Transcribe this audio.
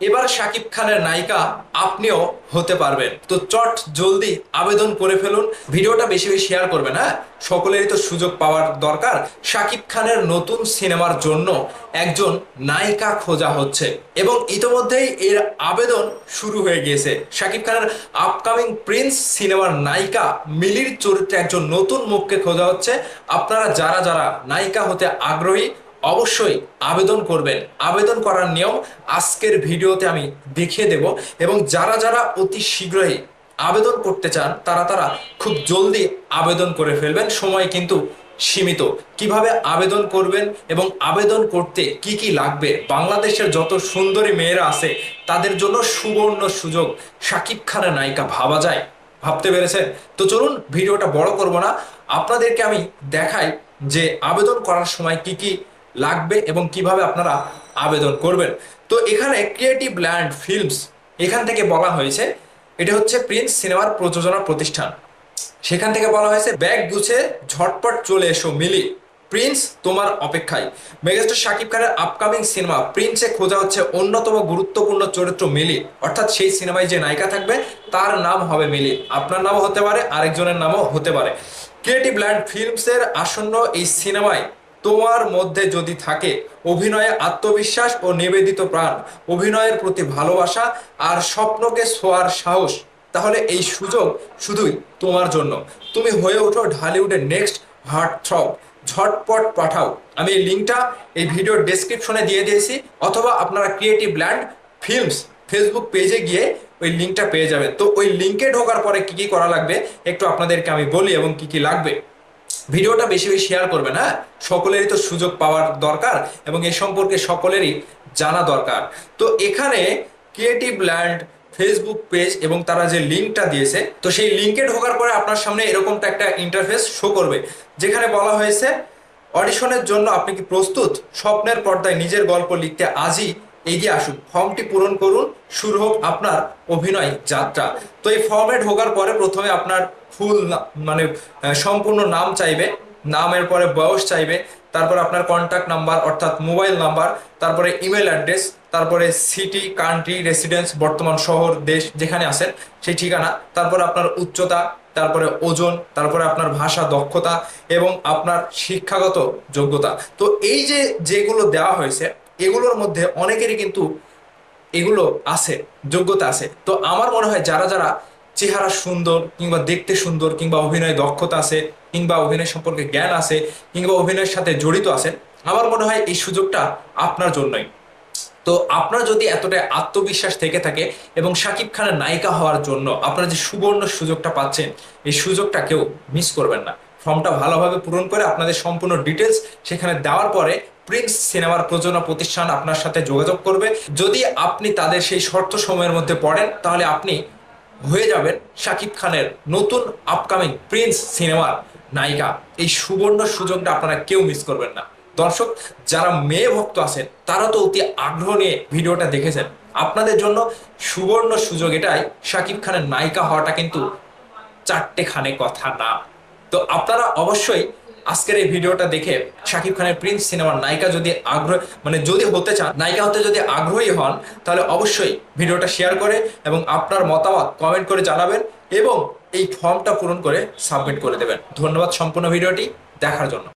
এবার শাকিব খানের নায়িকা আপনিও হতে পারবেন। তো চট, জলদি আবেদন করে ফেলুন। ভিডিওটা বেশি বেশি শেয়ার করবেন হ্যাঁ? সকলেরই তো সুযোগ পাওয়ার দরকার। শাকিব খানের নতুন সিনেমার জন্য একজন নায়িকা খোঁজা হচ্ছে এবং ইতোমধ্যেই এর আবেদন শুরু হয়ে গিয়েছে। শাকিব খানের আপকামিং প্রিন্স সিনেমার নায়িকা মিলির চরিত্রে একজন নতুন মুখকে খোঁজা হচ্ছে। আপনারা যারা যারা নায়িকা হতে আগ্রহী অবশ্যই আবেদন করবেন। আবেদন করার নিয়ম আজকের ভিডিওতে আমি দেখিয়ে দেব এবং যারা যারা অতি শীঘ্রই আবেদন করতে চান, তারা তারা খুব জলদি আবেদন করে ফেলবেন। সময় কিন্তু সীমিত। কীভাবে আবেদন করবেন এবং আবেদন করতে কি কি লাগবে? বাংলাদেশের যত সুন্দরী মেয়েরা আছে, তাদের জন্য সুবর্ণ সুযোগ। সাকিব খানের নায়িকা ভাবা যায়। ভাবতে পেরেছেন? তো চলুন ভিডিওটা বড় করব না। আপনাদেরকে আমি দেখাই যে আবেদন করার সময় কি কি লাগবে এবং কীভাবে আপনারা আবেদন করবেন। তো এখানে ক্রিয়েটিভ ল্যান্ড ফিল্মস এখান থেকে বলা হয়েছে, এটা হচ্ছে প্রিন্স সিনেমার প্রযোজনা প্রতিষ্ঠান। সেখান থেকে বলা হয়েছে, ব্যাগ গুছে, ঝটপট চলে এসো, মিলি। প্রিন্স, তোমার অপেক্ষায়। মেগাস্টার শাকিব খানের আপকামিং সিনেমা প্রিন্সে খোঁজা হচ্ছে অন্যতম গুরুত্বপূর্ণ চরিত্র মিলি। অর্থাৎ সেই সিনেমায় যে নায়িকা থাকবে, তার নাম হবে মিলি। আপনার নামও হতে পারে, আরেকজনের নামও হতে পারে। ক্রিয়েটিভ ল্যান্ড ফিল্মসের আসন্ন এই সিনেমায় তোমার মধ্যে যদি থাকে অভিনয়ে আত্মবিশ্বাস ও নিবেদিত প্রাণ, অভিনয়ের প্রতি ভালোবাসা আর স্বপ্নকে ছোঁয়ার সাহস, তাহলে এই সুযোগ শুধুই তোমার জন্য। তুমি হয়ে ওঠো ঢালিউডের নেক্সট হার্ট থ্রব ঝটপট পাঠাও। আমি এই লিঙ্কটা এই ভিডিওর ডেসক্রিপশনে দিয়ে দিয়েছি, অথবা আপনারা ক্রিয়েটিভ ল্যান্ড ফিল্মস ফেসবুক পেজে গিয়ে ওই লিঙ্কটা পেয়ে যাবেন। তো ওই লিঙ্কে ঢোকার পরে কি কি করা লাগবে, একটু আপনাদেরকে আমি বলি এবং কি কি লাগবে। ভিডিওটা বেশি বেশি শেয়ার করবেন হ্যাঁ সকলেরই তো সুযোগ পাওয়ার দরকার এবং এ সম্পর্কে সকলেরই জানা দরকার। তো এখানে ক্রিয়েটিভ ল্যান্ড ফেসবুক পেজ এবং তারা যে লিঙ্কটা দিয়েছে, তো সেই লিঙ্কে ঢোকার পরে আপনার সামনে এরকমটা একটা ইন্টারফেস শো করবে, যেখানে বলা হয়েছে অডিশনের জন্য আপনি কি প্রস্তুত? স্বপ্নের পর্দায় নিজের গল্প লিখতে আজই এগিয়ে আসুন। ফর্মটি পূরণ করুন। শুরু হোক আপনার অভিনয় যাত্রা। তো এই ফর্মে ঢোকার পরে প্রথমে আপনার ফুল মানে সম্পূর্ণ নাম চাইবে। নামের পরে বয়স চাইবে। তারপর আপনার কন্ট্যাক্ট নাম্বার অর্থাৎ মোবাইল নাম্বার তারপরে ইমেল অ্যাড্রেস তারপরে সিটি কান্ট্রি রেসিডেন্স বর্তমান শহর, দেশ যেখানে আছেন সেই ঠিকানা, তারপর আপনার উচ্চতা, তারপরে ওজন, তারপরে আপনার ভাষা দক্ষতা এবং আপনার শিক্ষাগত যোগ্যতা। তো এই যে, যেগুলো দেওয়া হয়েছে এগুলোর মধ্যে অনেকেরই কিন্তু এগুলো আছে, যোগ্যতা আছে। তো আমার মনে হয় যারা যারা চেহারা সুন্দর কিংবা দেখতে সুন্দর কিংবা অভিনয় দক্ষতা আছে কিংবা অভিনয় সম্পর্কে জ্ঞান আছে কিংবা অভিনয়ের সাথে জড়িত আছেন, আমার মনে হয় এই সুযোগটা আপনার জন্যই। তো আপনার যদি এতটাই আত্মবিশ্বাস থেকে থাকে এবং শাকিব খানের নায়িকা হওয়ার জন্য আপনারা যে সুবর্ণ সুযোগটা পাচ্ছেন, এই সুযোগটা কেউ মিস করবেন না। ফর্মটা ভালোভাবে পূরণ করে আপনাদের সম্পূর্ণ ডিটেলস সেখানে দেওয়ার পরে প্রিন্স সিনেমার প্রযোজনা প্রতিষ্ঠান আপনার সাথে যোগাযোগ করবে। যদি আপনি তাদের সেই শর্ত সময়ের মধ্যে পড়েন, তাহলে আপনি হয়ে যাবেন শাকিব খানের নতুন আপকামিং প্রিন্স সিনেমার নায়িকা। এই সুবর্ণ সুযোগটা আপনারা কেউ মিস করবেন না। দর্শক, যারা মেয়ে ভক্ত আছেন, তারা তো অতি আগ্রহ নিয়ে ভিডিওটা দেখেছেন। আপনাদের জন্য সুবর্ণ সুযোগ এটাই, শাকিব খানের নায়িকা হওয়াটা কিন্তু চারটে খানে কথা না। তো আপনারা অবশ্যই আজকের এই ভিডিওটা দেখে শাকিব খানের প্রিন্স সিনেমার নায়িকা যদি আগ্রহ মানে যদি হতে চান, নায়িকা হতে যদি আগ্রহী হন, তাহলে অবশ্যই ভিডিওটা শেয়ার করে এবং আপনার মতামত কমেন্ট করে জানাবেন এবং এই ফর্মটা পূরণ করে সাবমিট করে দেবেন। ধন্যবাদ সম্পূর্ণ ভিডিওটি দেখার জন্য।